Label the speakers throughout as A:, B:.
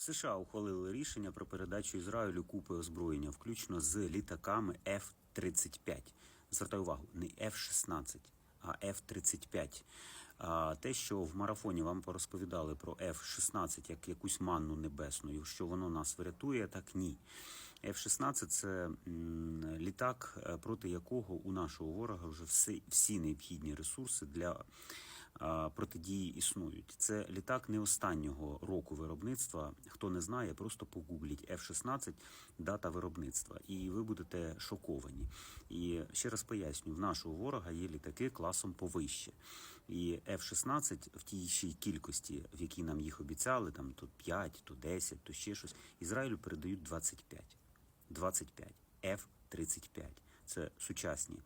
A: США ухвалили рішення про передачу Ізраїлю купи озброєння, включно з літаками F-35. Звертаю увагу, не F-16, а F-35. А те, що в марафоні вам порозповідали про F-16 як якусь манну небесну, що воно нас врятує, так ні. F-16 – це літак, е, проти якого у нашого ворога вже всі, всі необхідні ресурси для протидії існують. Це літак не останнього року виробництва. Хто не знає, просто погугліть F-16 дата виробництва, і ви будете шоковані. І ще раз поясню: в нашого ворога є літаки класом повище. І F-16 в тій ще кількості, в якій нам їх обіцяли, там то 5, то 10, то ще щось. Ізраїлю передають 25. 25. F-35. Це сучасні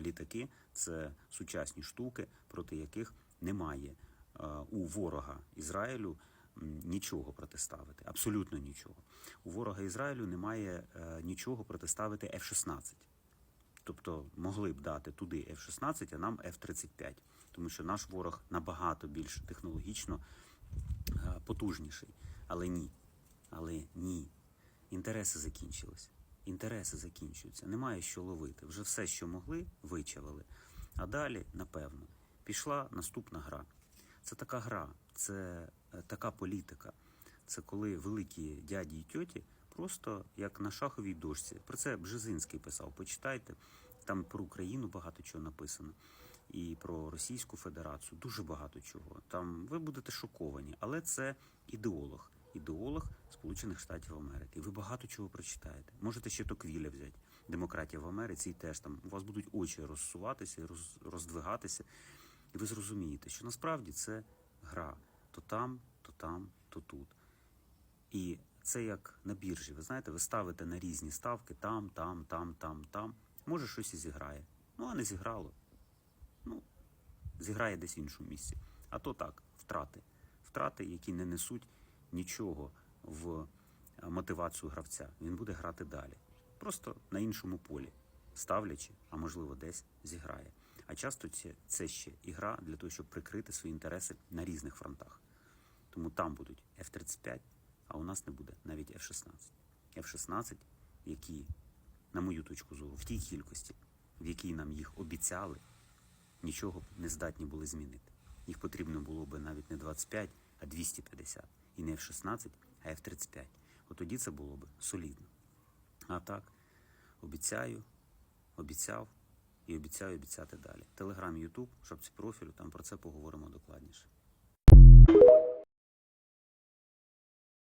A: літаки, це сучасні штуки, проти яких немає е, у ворога Ізраїлю нічого протиставити. Абсолютно нічого. У ворога Ізраїлю немає е, нічого протиставити F-16. Тобто могли б дати туди F-16, а нам F-35. Тому що наш ворог набагато більш технологічно е, потужніший. Але ні. Але ні. Інтереси закінчились. Інтереси закінчуються. Немає що ловити. Вже все, що могли, вичавили. А далі, напевно, пішла наступна гра. Це така гра, це е, така політика. Це коли великі дяді і тьоті просто як на шаховій дошці. Про це Бжезинський писав. Почитайте. Там про Україну багато чого написано, і про Російську Федерацію дуже багато чого. Там ви будете шоковані, але це ідеолог, ідеолог Сполучених Штатів Америки. І ви багато чого прочитаєте. Можете ще Токвіля взяти. Демократія в Америці і теж там у вас будуть очі розсуватися, роз, роздвигатися, і ви зрозумієте, що насправді це гра то там, то там, то тут. І це як на біржі. Ви знаєте, ви ставите на різні ставки там, там, там, там, там. Може, щось і зіграє. Ну, а не зіграло. Ну, зіграє десь в іншому місці. А то так, втрати. Втрати, які не несуть нічого в е, мотивацію гравця. Він буде грати далі. Просто на іншому полі, ставлячи, а можливо, десь зіграє. А часто це, це ще ігра для того, щоб прикрити свої інтереси на різних фронтах. Тому там будуть F-35, а у нас не буде навіть F-16. F-16, які, на мою точку зору, в тій кількості, в якій нам їх обіцяли, нічого не здатні були змінити. Їх потрібно було би навіть не 25, а 250. І не F-16, а F-35. От тоді це було б солідно. А так, обіцяю, обіцяв і обіцяю обіцяти далі. Телеграм, Ютуб, шапці профілю, там про це поговоримо докладніше.